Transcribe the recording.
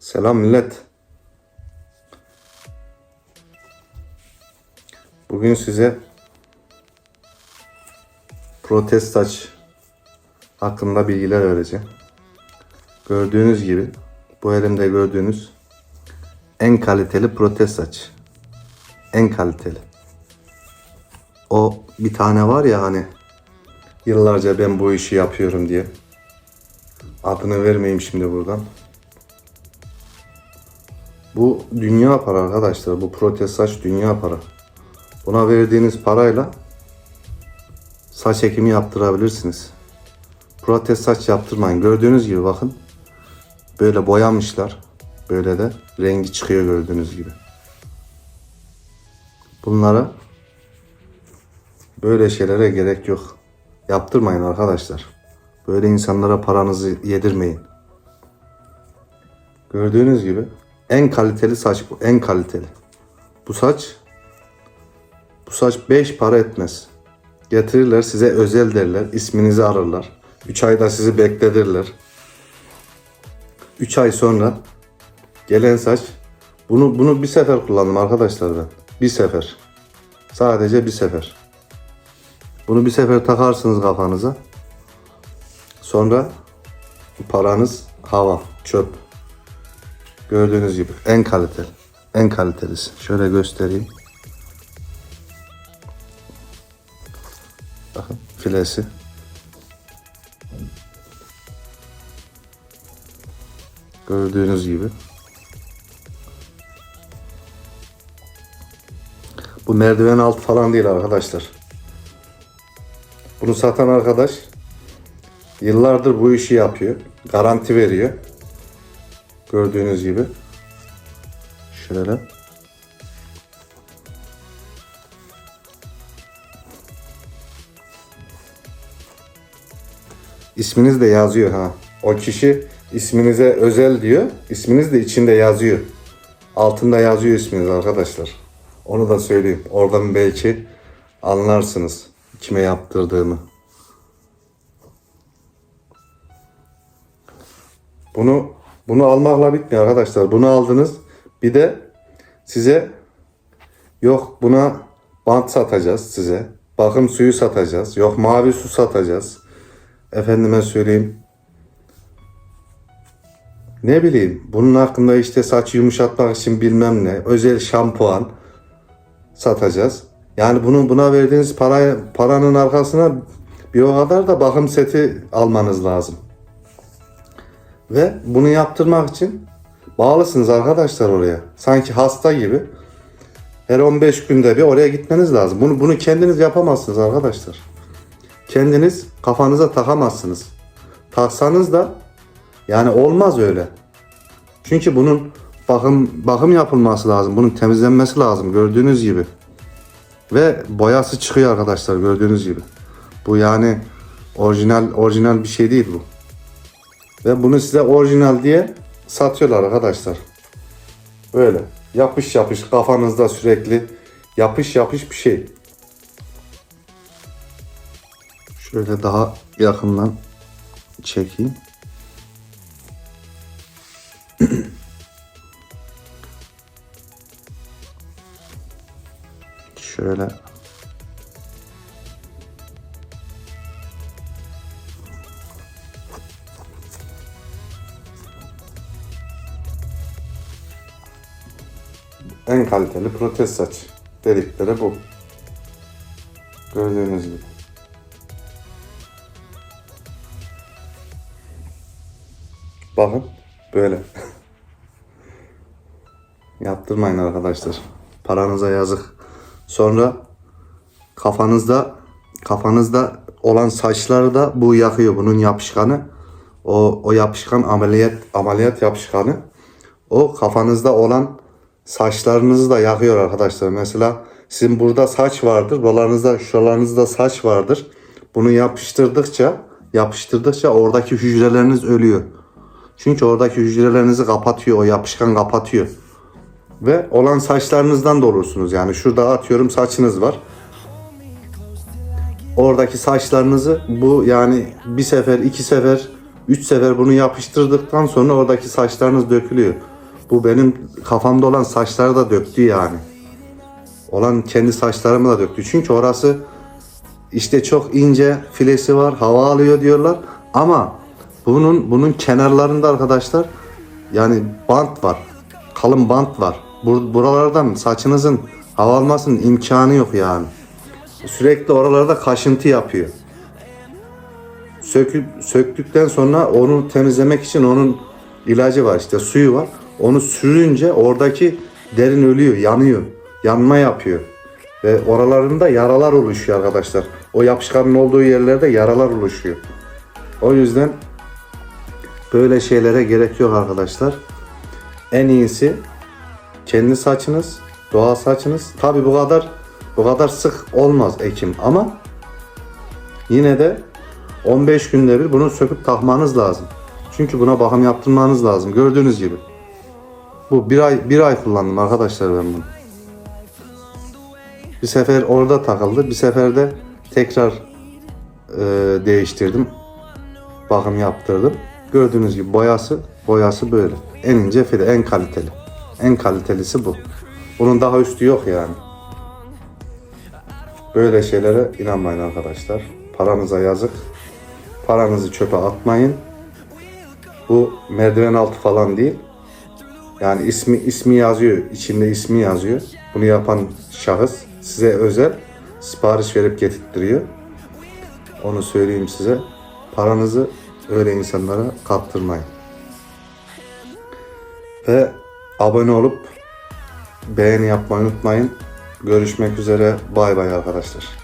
Selam millet. Bugün size protest saç hakkında bilgiler vereceğim. Gördüğünüz gibi bu elimde gördüğünüz en kaliteli protest saç. En kaliteli. O bir tane var ya hani yıllarca ben bu işi yapıyorum diye. Adını vermeyeyim şimdi buradan. Bu dünya para arkadaşlar. Bu protez saç dünya para. Buna verdiğiniz parayla saç ekimi yaptırabilirsiniz. Protez saç yaptırmayın. Gördüğünüz gibi bakın. Böyle boyamışlar. Böyle de rengi çıkıyor gördüğünüz gibi. Bunlara böyle şeylere gerek yok. Yaptırmayın arkadaşlar. Böyle insanlara paranızı yedirmeyin. Gördüğünüz gibi en kaliteli saç bu. En kaliteli. Bu saç bu saç 5 para etmez. Getirirler size özel derler. isminizi ararlar. 3 ayda sizi bekletirler. 3 ay sonra gelen saç bunu bunu bir sefer kullandım arkadaşlar ben. Bir sefer. Sadece bir sefer. Bunu bir sefer takarsınız kafanıza. Sonra paranız hava, çöp. Gördüğünüz gibi en kaliteli. En kalitelisi. Şöyle göstereyim. Bakın filesi. Gördüğünüz gibi. Bu merdiven altı falan değil arkadaşlar. Bunu satan arkadaş yıllardır bu işi yapıyor. Garanti veriyor. Gördüğünüz gibi. Şöyle. İsminiz de yazıyor ha. O kişi isminize özel diyor. İsminiz de içinde yazıyor. Altında yazıyor isminiz arkadaşlar. Onu da söyleyeyim. Oradan belki anlarsınız kime yaptırdığımı. Bunu bunu almakla bitmiyor arkadaşlar. Bunu aldınız. Bir de size yok buna bant satacağız size. Bakım suyu satacağız. Yok mavi su satacağız. Efendime söyleyeyim. Ne bileyim bunun hakkında işte saç yumuşatmak için bilmem ne özel şampuan satacağız. Yani bunun buna verdiğiniz para, paranın arkasına bir o kadar da bakım seti almanız lazım. Ve bunu yaptırmak için bağlısınız arkadaşlar oraya. Sanki hasta gibi. Her 15 günde bir oraya gitmeniz lazım. Bunu bunu kendiniz yapamazsınız arkadaşlar. Kendiniz kafanıza takamazsınız. Taksanız da yani olmaz öyle. Çünkü bunun bakım bakım yapılması lazım. Bunun temizlenmesi lazım gördüğünüz gibi. Ve boyası çıkıyor arkadaşlar gördüğünüz gibi. Bu yani orijinal orijinal bir şey değil bu. Ve bunu size orijinal diye satıyorlar arkadaşlar. Böyle yapış yapış kafanızda sürekli yapış yapış bir şey. Şöyle daha yakından çekeyim. Şöyle en kaliteli protez saç dedikleri bu. Gördüğünüz gibi. Bakın böyle. Yaptırmayın arkadaşlar. Paranıza yazık. Sonra kafanızda kafanızda olan saçları da bu yakıyor. Bunun yapışkanı. O, o yapışkan ameliyat ameliyat yapışkanı. O kafanızda olan saçlarınızı da yakıyor arkadaşlar. Mesela sizin burada saç vardır. Buralarınızda şuralarınızda saç vardır. Bunu yapıştırdıkça yapıştırdıkça oradaki hücreleriniz ölüyor. Çünkü oradaki hücrelerinizi kapatıyor. O yapışkan kapatıyor. Ve olan saçlarınızdan da olursunuz. Yani şurada atıyorum saçınız var. Oradaki saçlarınızı bu yani bir sefer, iki sefer, üç sefer bunu yapıştırdıktan sonra oradaki saçlarınız dökülüyor. Bu benim kafamda olan saçları da döktü yani. Olan kendi saçlarımı da döktü. Çünkü orası işte çok ince filesi var, hava alıyor diyorlar. Ama bunun bunun kenarlarında arkadaşlar yani bant var. Kalın bant var. Bur- buralardan saçınızın hava almasının imkanı yok yani. Sürekli oralarda kaşıntı yapıyor. Söküp söktükten sonra onu temizlemek için onun ilacı var işte suyu var. Onu sürünce oradaki derin ölüyor, yanıyor. Yanma yapıyor. Ve oralarında yaralar oluşuyor arkadaşlar. O yapışkanın olduğu yerlerde yaralar oluşuyor. O yüzden böyle şeylere gerek yok arkadaşlar. En iyisi kendi saçınız, doğal saçınız. Tabi bu kadar bu kadar sık olmaz ekim ama yine de 15 günde bir bunu söküp takmanız lazım. Çünkü buna bakım yaptırmanız lazım. Gördüğünüz gibi. Bu bir ay bir ay kullandım arkadaşlar ben bunu. Bir sefer orada takıldı, bir sefer de tekrar e, değiştirdim. Bakım yaptırdım. Gördüğünüz gibi boyası boyası böyle. En ince fide, en kaliteli. En kalitelisi bu. Bunun daha üstü yok yani. Böyle şeylere inanmayın arkadaşlar. Paranıza yazık. Paranızı çöpe atmayın. Bu merdiven altı falan değil. Yani ismi ismi yazıyor, içinde ismi yazıyor. Bunu yapan şahıs size özel sipariş verip getirttiriyor. Onu söyleyeyim size. Paranızı öyle insanlara kaptırmayın. Ve abone olup beğeni yapmayı unutmayın. Görüşmek üzere. Bay bay arkadaşlar.